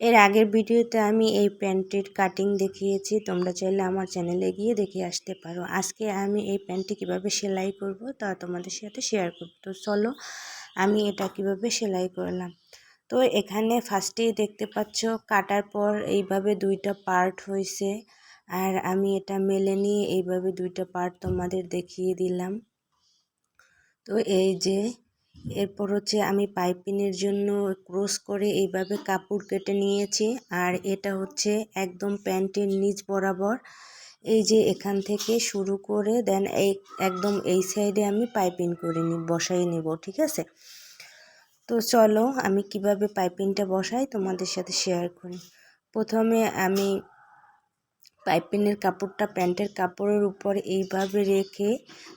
এর আগের ভিডিওতে আমি এই প্যান্টটির কাটিং দেখিয়েছি, তোমরা চাইলে আমার চ্যানেলে গিয়ে দেখে আসতে পারো। আজকে আমি এই প্যান্টটি কীভাবে সেলাই করব তা তোমাদের সাথে শেয়ার করব। তো চলো আমি এটা কীভাবে সেলাই করলাম। তো এখানে ফার্স্টেই দেখতে পাচ্ছ, কাটার পর এইভাবে দুইটা পার্ট হয়েছে আর আমি এটা মেলে নিয়ে এইভাবে দুইটা পার্ট তোমাদের দেখিয়ে দিলাম। তো এই যে এরপর হচ্ছে আমি পাইপিনের জন্য ক্রস করে এইভাবে কাপড় কেটে নিয়েছি। আর এটা হচ্ছে একদম প্যান্টের নিচ বরাবর। এই যে এখান থেকে শুরু করে দেন এই একদম এই সাইডে আমি পাইপিং করে নিই বসাই নেব, ঠিক আছে? তো চলো আমি কীভাবে পাইপিংটা বসাই তোমাদের সাথে শেয়ার করি। প্রথমে আমি পাইপিনের কাপড়টা প্যান্টের কাপড়ের উপর এইভাবে রেখে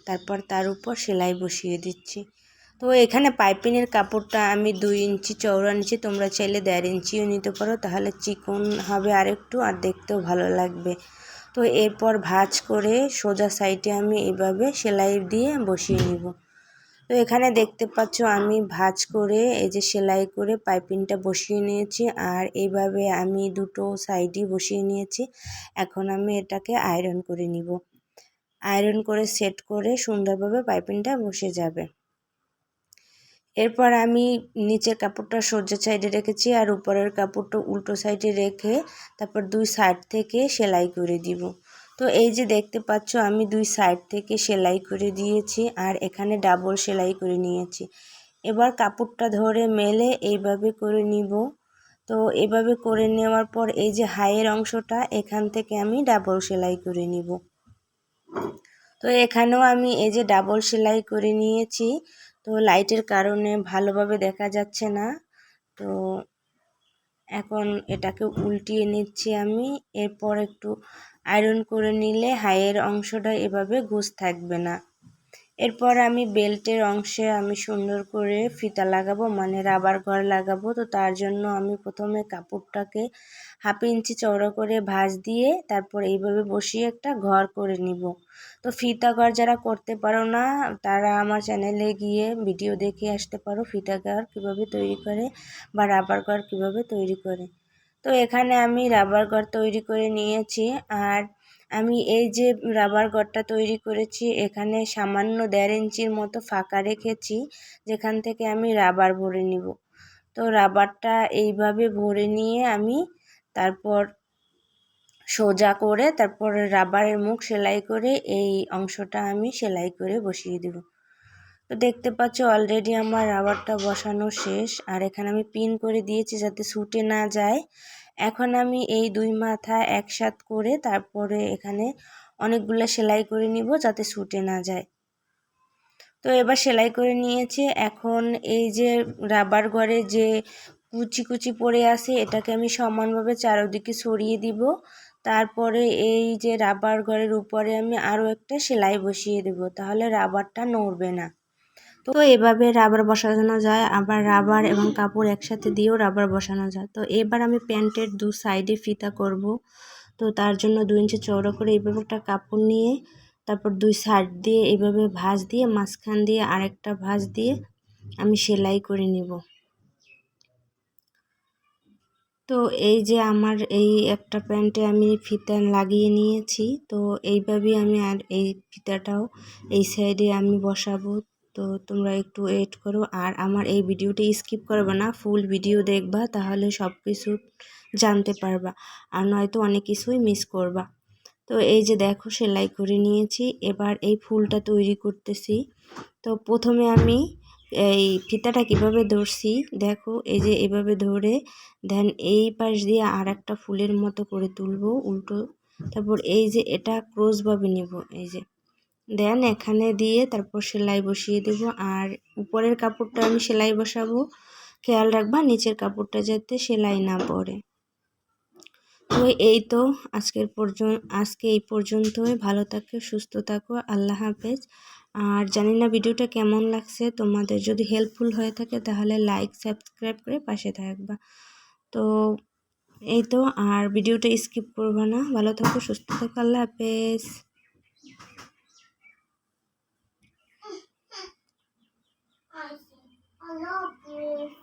তারপর তার উপর সেলাই বসিয়ে দিচ্ছি। তো এখানে পাইপিনের কাপড়টা আমি দুই ইঞ্চি চৌড়া নিচ্ছি তোমরা চাইলে দেড় ইঞ্চিও নিতে পারো, তাহলে চিকন হবে আরেকটু আর দেখতেও ভালো লাগবে। তো এরপর ভাজ করে সোজা সাইডে আমি এভাবে সেলাই দিয়ে বসিয়ে নিব। তো এখানে দেখতে পাচ্ছ আমি ভাজ করে এই যে সেলাই করে পাইপিংটা বসিয়ে নিয়েছি, আর এইভাবে আমি দুটো সাইডই বসিয়ে নিয়েছি। এখন আমি এটাকে আয়রন করে নিব। আয়রন করে সেট করে সুন্দরভাবে পাইপিংটা বসে যাবে। এরপর আমি নিচের কাপড়টা সোজা সাইডে রেখেছি আর উপরের কাপড়টা উল্টো সাইডে রেখে তারপর দুই সাইড থেকে সেলাই করে দিব। তো এই যে দেখতে পাচ্ছ, আমি দুই সাইড থেকে সেলাই করে দিয়েছি আর এখানে ডাবল সেলাই করে নিয়েছি। এবার কাপড়টা ধরে মেলে এইভাবে করে নিব। তো এভাবে করে নেওয়ার পর এই যে হাইয়ের অংশটা, এখান থেকে আমি ডাবল সেলাই করে নিব। তো এখানেও আমি এই যে ডাবল সেলাই করে নিয়েছি। তো লাইটের কারণে ভালোভাবে দেখা যাচ্ছে না। তো এখন এটাকে উল্টিয়ে নিচ্ছি আমি। এরপর একটু আয়রন করে নিলে হাইয়ের অংশটা এভাবে ঘুষ থাকবে না। এরপর আমি বেল্টের অংশে আমি সুন্দর করে ফিতা লাগাবো মানে রাবার ঘর লাগাবো। তো তার জন্য আমি প্রথমে কাপড়টাকে হাফ ইঞ্চি চওড়া করে ভাঁজ দিয়ে তারপর এইভাবে বসিয়ে একটা ঘর করে নিব। তো ফিতা ঘর যারা করতে পারো না, তারা আমার চ্যানেলে গিয়ে ভিডিও দেখে আসতে পারো, ফিতা ঘর কীভাবে তৈরি করে বা রাবার ঘর কীভাবে তৈরি করে। তো এখানে আমি রাবার ঘর তৈরি করে নিয়েছি, আর আমি এই যে রাবার ঘরটা তৈরি করেছি, এখানে সামান্য দেড় ইঞ্চির মতো ফাঁকা রেখেছি, যেখান থেকে আমি রাবার ভরে নিব। তো রাবারটা এইভাবে ভরে নিয়ে আমি তারপর সোজা করে তারপর রাবারের মুখ সেলাই করে এই অংশটা আমি সেলাই করে বসিয়ে দেব। তো দেখতে পাচ্ছ অলরেডি আমার রাবারটা বসানো শেষ, আর এখানে আমি পিন করে দিয়েছি যাতে ছুটে না যায়। এখন আমি এই দুই মাথা একসাথ করে তারপরে এখানে অনেকগুলো সেলাই করে নিব যাতে ছুটে না যায়। তো এবার সেলাই করে নিয়েছি। এখন এই যে রাবার ঘরে যে কুচি কুচি পড়ে আছে, এটাকে আমি সমানভাবে চারোদিকে সরিয়ে দিব। তারপরে এই যে রাবার ঘরের উপরে আমি আরও একটা সেলাই বসিয়ে দেব, তাহলে রাবারটা নড়বে না। তো এভাবে রাবার বসানো যায়, আবার রাবার এবং কাপড় একসাথে দিয়েও রাবার বসানো যায়। তো এবার আমি প্যান্টের দু সাইডে ফিতা করব। তো তার জন্য দু ইঞ্চি চৌড়া করে এইভাবে একটা কাপড় নিয়ে, তারপর দুই সাইড দিয়ে এইভাবে ভাঁজ দিয়ে, মাঝখান দিয়ে আরেকটা ভাঁজ দিয়ে আমি সেলাই করে নিব। তো এই যে আমার এই একটা প্যান্টে আমি ফিতা লাগিয়ে নিয়েছি, তো এইভাবেই আমি আর এই ফিতাটাও এই সাইডে আমি বসাবো। তো তোমরা একটু ওয়েট করো। আর আমার এই ভিডিওটি স্কিপ করবে না ফুল ভিডিও দেখবা, তাহলে সব কিছু জানতে পারবা। আর নয়তো অনেক কিছুই মিস করবা। তো এই যে দেখো, সেলাই করে নিয়েছি। এবার এই ফুলটা তৈরি করতেছি। তো প্রথমে আমি এই ফিতাটা কীভাবে ধরছি, দেখো, এই যে এভাবে ধরে দেন এই পাশ দিয়ে আর একটা ফুলের মতো করে তুলবো, উল্টো। তারপর এই যে এটা ক্রোজভাবে নিব, এই যে। দেন এখানে দিয়ে তারপর সেলাই বসিয়ে দেব। আর উপরের কাপড়টা আমি সেলাই বসাবো। খেয়াল রাখবা, নিচের কাপড়টা যাতে সেলাই না পড়ে। তো এই তো আজকের পর্যন্ত আজকে এই পর্যন্তই। ভালো থাকো, সুস্থ থাকো, আল্লাহ হাফেজ। আর জানি না ভিডিওটা কেমন লাগছে। তোমাদের যদি হেল্পফুল হয়ে থাকে তাহলে লাইক সাবস্ক্রাইব করে পাশে থাকবা। তো এই তো, আর ভিডিওটা স্কিপ করবা না। ভালো থাকো, সুস্থ থাকো, আল্লাহ হাফেজ। I love this.